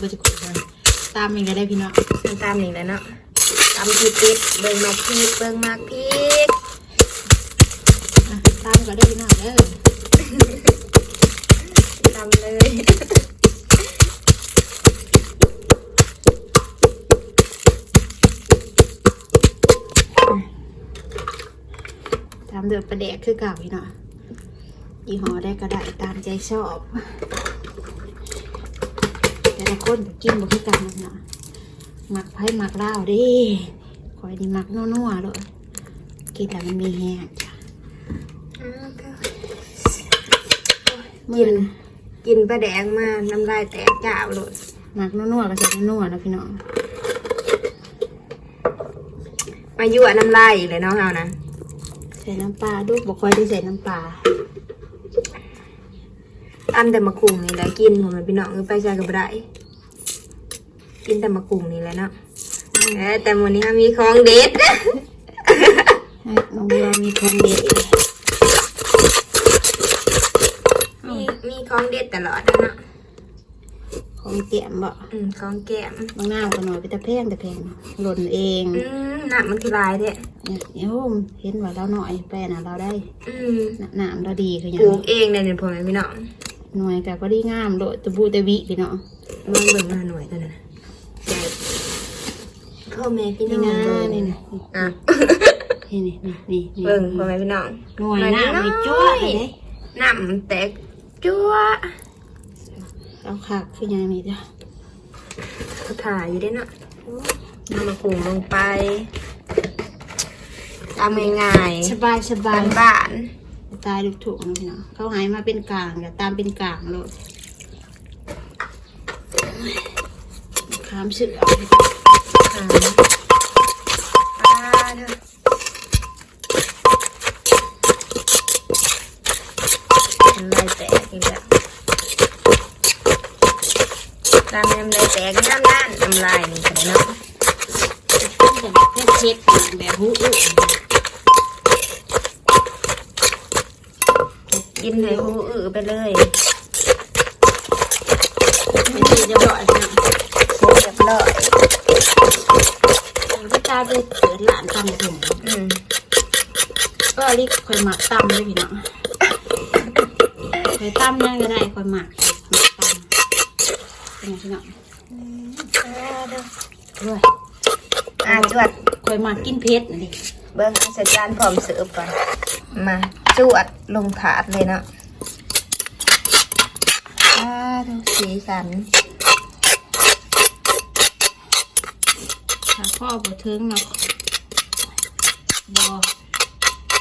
ไปจะคุยกันตามมันก็ได้พี่น้องมันตามนี่แหละเนาะตามพริกอิดเบิ่งมักพริกเบิ่งมักพริกตามก็ได้พี่น้องเด้อตามเลยตามเดือดประแดกคือเก่าพี่น้องยี่ห้อได้ก็ได้ตามใจชอบ แต่ละคนก็กินบ่คือกันนะพี่น้องหมักไผ่หมักเลาดิคอยดีหมักนัวๆเลยกินแล้วมันมีแห้งจ้ะกินกินปลาแดงมาน้ำลายแตกจ้าวเลยหมักนัวๆก็ใส่นัวๆนะพี่น้องมายั่วน้ำลายอีกเลยเนาะเฮานะใส่น้ำปลาดูบอกคอยได้ใส่น้ำปลาตาแต่มะกรุงนี่แหละกินผมมันพี่น้องไปใส่กับไร กินแต่มะกรุงนี่แหละเนาะเอ้ยแต่วันนี้มีของเด็ดให้น้องบัวมีคงเด็ดมีมีของเด็ดตลอดนะเนาะของเกี่ยมบ่อืมของแก้มบางหน้าก็หน่อยไปแต่แพงแต่แพงหล่นเองอืมหนักมันคือลายแท้เนี่ยโอ้มเห็นว่าเราหน่อยแปลน่ะเราได้ อืมหนามเราดีคือหยัปลูงกเองเนี่ยเนี่ยผมพี่น้องหน่วยกับก็ดีงามโดดตะบูตะวิพี่น้องมันเบิ่งมาหน่วยตัวนั้นนะใหญ่ พ่อแม่พี่น้นี่องนะเบิ่งนี่นะอะนี่นี่นี่นี่นี่เบิ่งพ่อแม่พี่น้องหน่วยหน้าไม่จ้วเลยเด้น้ำมันแตกจั่วเอาขากคือหยังนี่จ้ะเขาถ่ายอยู่ได้เนาะนำมะกรูดลงไปตามง่ายสบายสๆบายบ้านตายลูกถูกนะพี่น้องเขาหายมาเป็นกลางอย่าตามเป็นกลางโลดขามเสือ ๆค่ะอ่าเถอะน้ำลายแตกอีกแล้วตามน้ำลายแตกน้ำด้านน้ำลายนี่กันเนาะแบบเพชรเพชรแบบหูอื้อกินเลยหูอื้อไปเลยไม่ใช่จะบ่อยนะโบเรียบร้อย ก็ตาไปเกิดหลานตำถุงอืมก็รีบคอยหมักตำเลยพี่น้องคอยตำนั่นก็ได้คอยหมักหมักตำเป็นไงพี่น้องด้วยอ่าจวดคอยหมักกินเพชรนะดิเบิ้งใส่จานพร้อมเสิร์ฟก่อนมาจวดลงถาดเลยเนาะอ่าดูสีสัน ถ้า พ่อบดเทิงเนาะบอ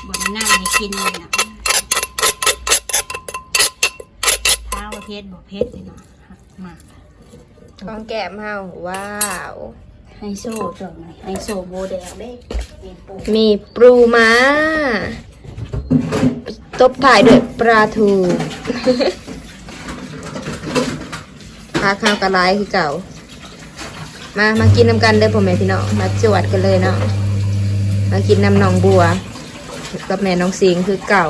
บนหน้าให้กินเลยนะเท้าว่าเพชรบอกเพชรเลยเนาะหักหมากของแก้มเฮาว้าวไฮโซจังเลยไฮโซโมเดลเด้มีปูมีปรูมาตบถ่ายด้วยปลาทูพาข้าวกระไรคือเก่า มามากินน้ำกันเด้อพ่อแม่พี่น้องมาจวดกันเลยเนาะมากินน้ำหนองบัว กับแม่น้องสิงคือเก่า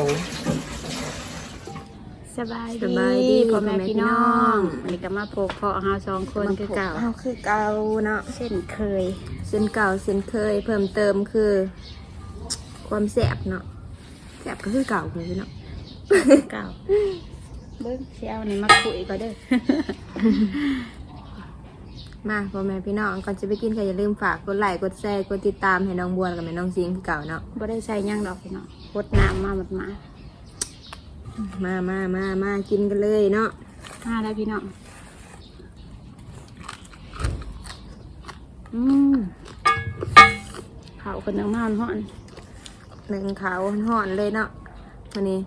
สบายสบายดีพ่อแม่พ่อแม่พี่พี่น้น้อองงอันนี้ก็มาพบเพาะเฮาสองคนคือเก่าเอาคือเก่าเนาะเช่นเคยเส้นเก่าเส้นเคย เพิ่มเติมคือ ความแสบเนาะแสบก็คือเก่าเลยเนาะเก่าเบิ้งเช้านี่มาคุยก็เด้อ มาพ่อแม่พี่น้องก่อนจะไปกินก็อย่าลืมฝากกดไลค์กดแชร์กดติดตามให้น้องบัวกับแม่น้องซิงคือเก่าเนาะบ่ได้ใส่หยังดอกพี่น้องพดน้ำมาหมดมามามามามากินกันเลยเนาะมาแล้วพี่น้องอืมเขาคนนังมาห่อนหนึ่งขาวห่อนๆเลยเนาะวันนี้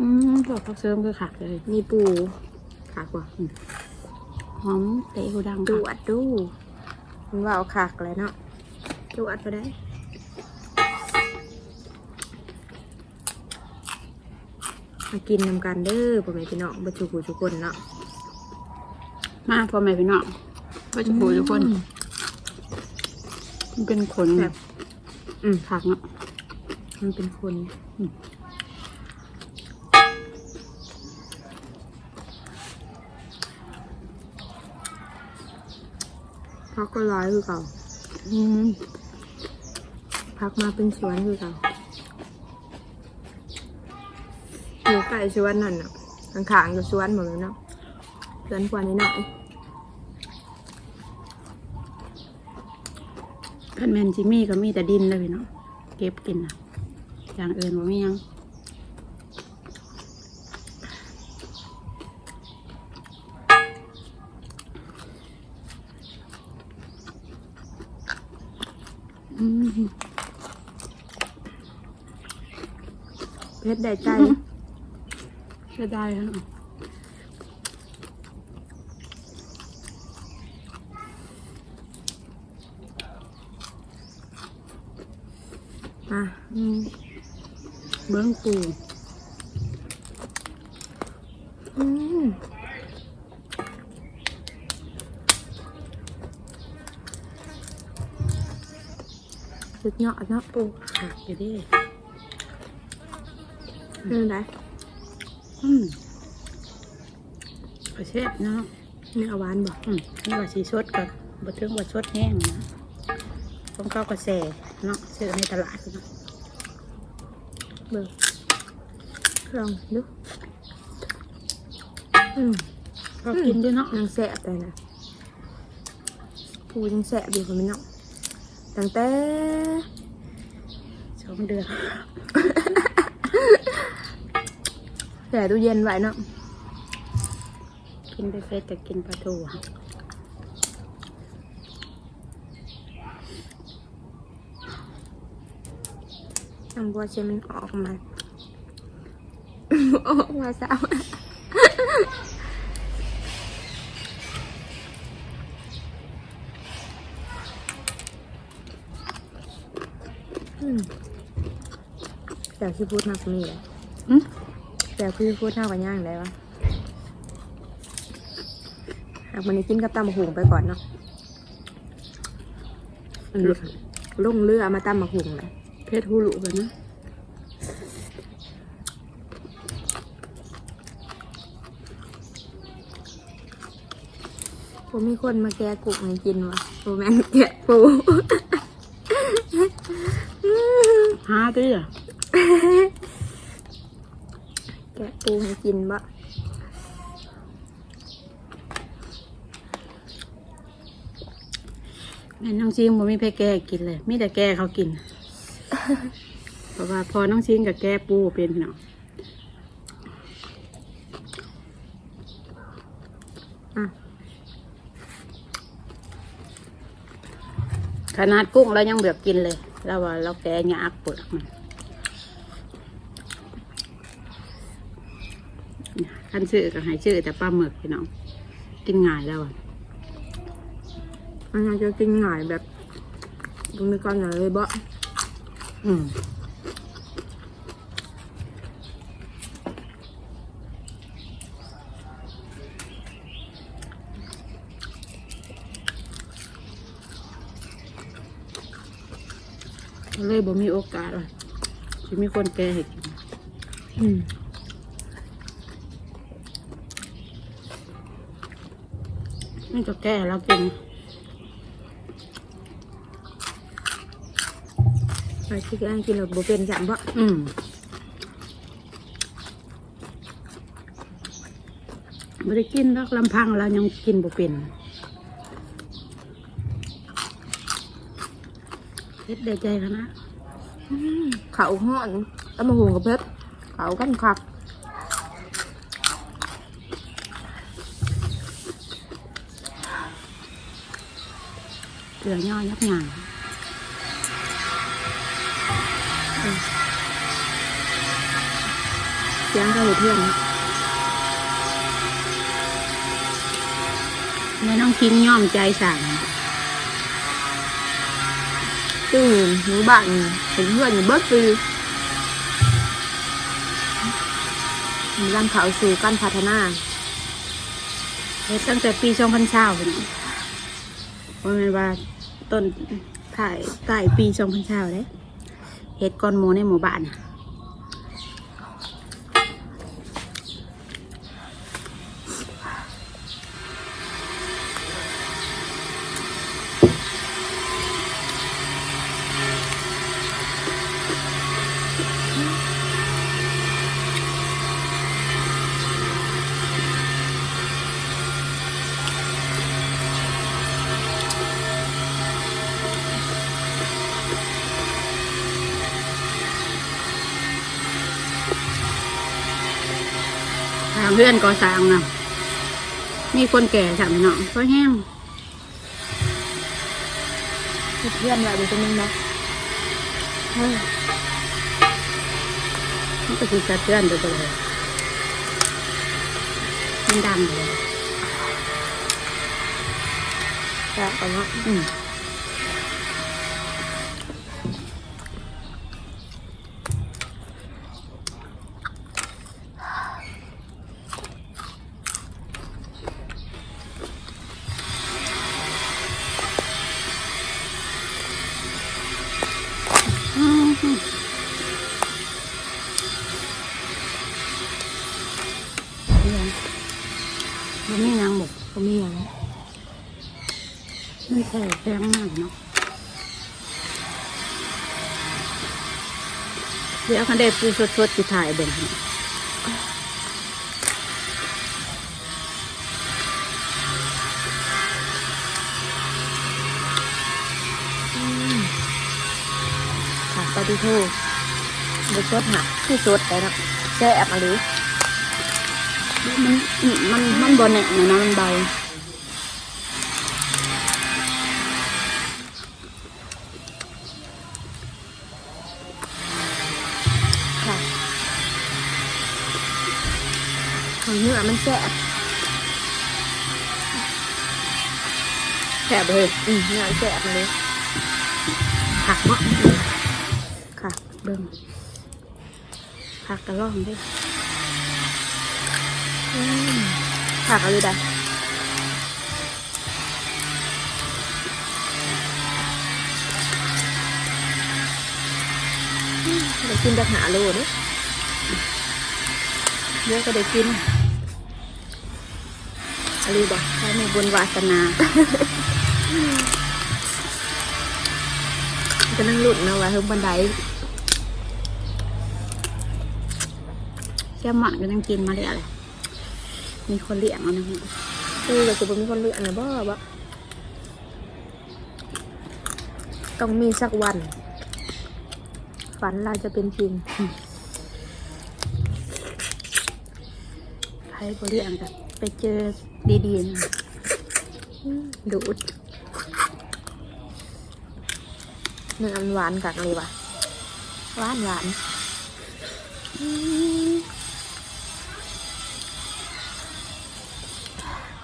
อืมพวกผักเสริมคือขักเลย มีปูขากว่า หอมเตะหูดังจค่ะวดดูมันว่าเอาขากเลยเนาะจวดไปได้มากินนำกันเด้อพ่อแม่พี่น้องบัจุกุทุกคนเนาะมาพ่อแม่พี่น้องก็จะคุยทุกคนมันเป็นขนแบบอืมผักเนาะมันเป็นคน พักก็ร้อยคือเก่าอืมพักมาเป็นสวนคือเก่าอยู่ใกล้สวนนั่นน่ะข้างๆอยู่สวนหมดเลยเนาะสวนกว่านี้หน่อยคันแมนจิมี่ก็มีแต่ดินเลยพี่เนาะเก็บกินนะอย่างอื่นบ่มีหยังอืม เพชรได้ใจเสียดายฮะอะอืมเบิ้งปูอืมสุดยอดเนาะปูขาดอยู่ดิ นี่ไงอืมกระเชฟเนาะนี่เอาหวานบอกอืมนี่ว่าสีสดกับบะถึงว่าสดแห้งนะต้องเข้ากระแสเนาะซื้อในตลาดเนาะเบิกลองดูอืมก็กินด้วยเนาะยังแสบเลยนะปูยังแสบอยู่คนนี้เนาะตั้งแต่สองเดือน แสบตู้เย็นไว้เนาะกินไปเฟสแต่กินปลาทูน้ำบัวเชมันออกมา ออกมาสาวอืม แต่ที่พูดมากกว่านี้เลยอืมแต่พี่พูดเท่ากันย่างได้ปะหากมันนี้กินกับตำมะหุงไปก่อนเนาะลงเรือมาตำมะหุงเลยเพชรฮูลุไปนะผมมีคนมาแกะกุกให้กินวะโรแมนแกะปูหาดิอะ แกะปูให้กินบะแม่น้องซิงบ่มีเพแก่กินเลยมีแต่แก่เขากิน เพราะว่าพอน้องซิงกับแก่ปูเป็นพี่น้องอะขนาดกุ้งเรายังเบือกกินเลยเราว่าเราแก่ยากเปลือกมัน คันซื้อก็ให้ซื้อแต่ปลาหมึกพี่น้อง กินง่ายแล้วอะอันนี้จะกินง่ายแบบตรงนี้ก่อนหน่เลยบะอืมเลยบ่มีโอกาสเลยที่มีคนแก่ให้กิน อืม นก็แก่แล้วกินไปที่แกงกินแบบบุเป็นจังบะอืมไม่ได้กินแล้วลำพังเรายังกินบ่เป็นเฮ็ดได้ใจขนาดเขาห่อนตำมะหุงกับเพชรเขากันคัก เกลือย่อยักหยางเสียงก็เลยเพื่อนนะแม่น้องคิงย่อมใจสั่งซึ่งหนูบ้านเห็นเพื่อนอยู่เบิดปีมีร่างเขาสู่การพัฒนาเฮ็ดตั้งแต่ปีสองพันเช้าเป็นว่า แม่นว่าต้นถ่ายปีสองพันเช้าเด้เห็ดก้อนหมูในหมู่บ้าน เพื่อนก่อสร้างนะมีคนแก่สามเนาะก็แห้งเพื่อนไว้ดูตัวนึงนะเฮ้ยมันก็คือสะเทือนไปเลยมันดังเลยจะเอาเนาะอืม แค่แพงมากเนาะเดี๋ยวคันได้ปูสดๆที่ถ่ายเบิ่งให้ผักปลาดิโทบดสดหักคือสดไปเนะแซ่บมาเลยมันมันมันบนเนี่ยนะมันเบา ของเนื้อมันแซ่บแค่บเลยอืมเนื้อแซ่บเลยผักเนาะค่ะเบิ่งผักกระล่องด้วยผักอะไรได้อืมเดี๋ยวกินจากหาโลนี่ เยอะก็ได้กินอะไรบ้างใช้ในบุญวาสนาจะนั่งหลุดนะว่าเฮิมบันไดแค่หมันก็ยังกินมาเลยอะไรมีคนเลี้ยงเอะนะคือเราจะเป็นคนเลือกนะบ่บ่ต้องมีสักวัน ฝันเราจะเป็นจริง ใครก็เลี้ยงกันไปเจอดีๆนะดูดเนื้อมันหวานกักเลยว่ะหวานหวาน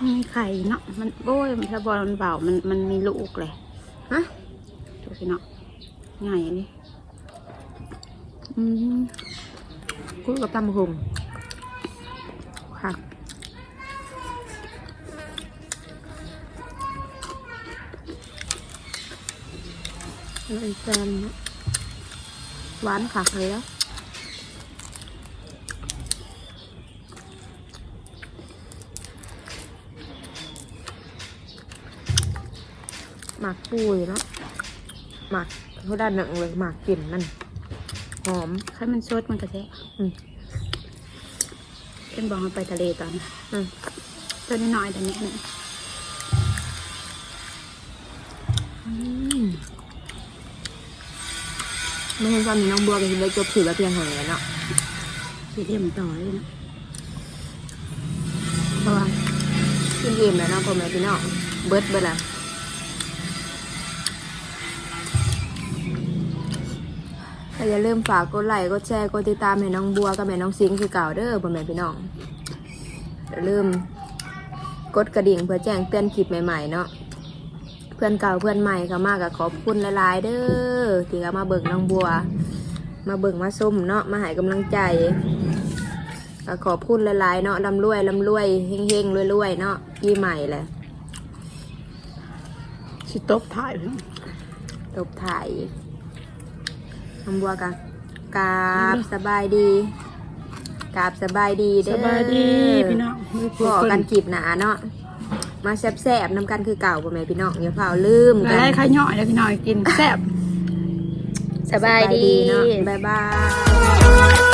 มีไข่เนาะมันโอ้ยมันถ้าบอลมันเบามันมันมีลูกเลยฮะดูสิเนาะง่ายอันนี้อืมคุยกับตำหุง มันแซมเนอะหวานคักเลยแล้วหมักปุยเนาะหมักเขาด้านหนังเลยหมักกลิ่นมันหอมใครมันสดมันก็แท้อืมเป็นบอกให้ไปทะเลตอนอืมตัวน้อยๆแต่เนี้ยเนี่ย ไม่ใช่ตอนนี้น้องบัวกับคุณได้จบถือว่าเพียงเท่านี้เนาะสีเดียมต่อเลยนะเพราะว่ากินอิ่มแล้วเนาะพ่อแม่พี่น้องเบิดเบิดละก็อย่าลืมฝากกดไลค์กดแชร์กดติดตามให้น้องบัวกับแม่น้องซิงคือเก่าเด้อพ่อแม่พี่น้องอย่าลืมกดกระดิ่งเพื่อแจ้งเตือนคลิปใหม่ๆเนาะ เพื่อนเก่าเพื่อนใหม่ก็มากกับขอบคุณหลายๆเด้อที่เขามาเบิ่งน้องบัว มาเบิ่งมาส้มเนาะมาให้กำลังใจก็ขอบคุณหลายๆเนาะลำรวยลำรวยเฮงเฮงรวยรวยๆเนาะปีใหม่แหละสิตบถ่ายเพิ่นตบถ่ายน้ำบัวกะกราบสบายดีกราบสบายดีเด้สอบายดีพี่น้องพอกันกีบหนาเนาะ มาแซ่บๆน้ำกันคือเก่าพ่อแม่พี่น้องอย่าเผาลืมอะกัไรนใครย่อยแล้วพี่น้องกินแซ่บ สบายดีเนาะบ๊ายบาย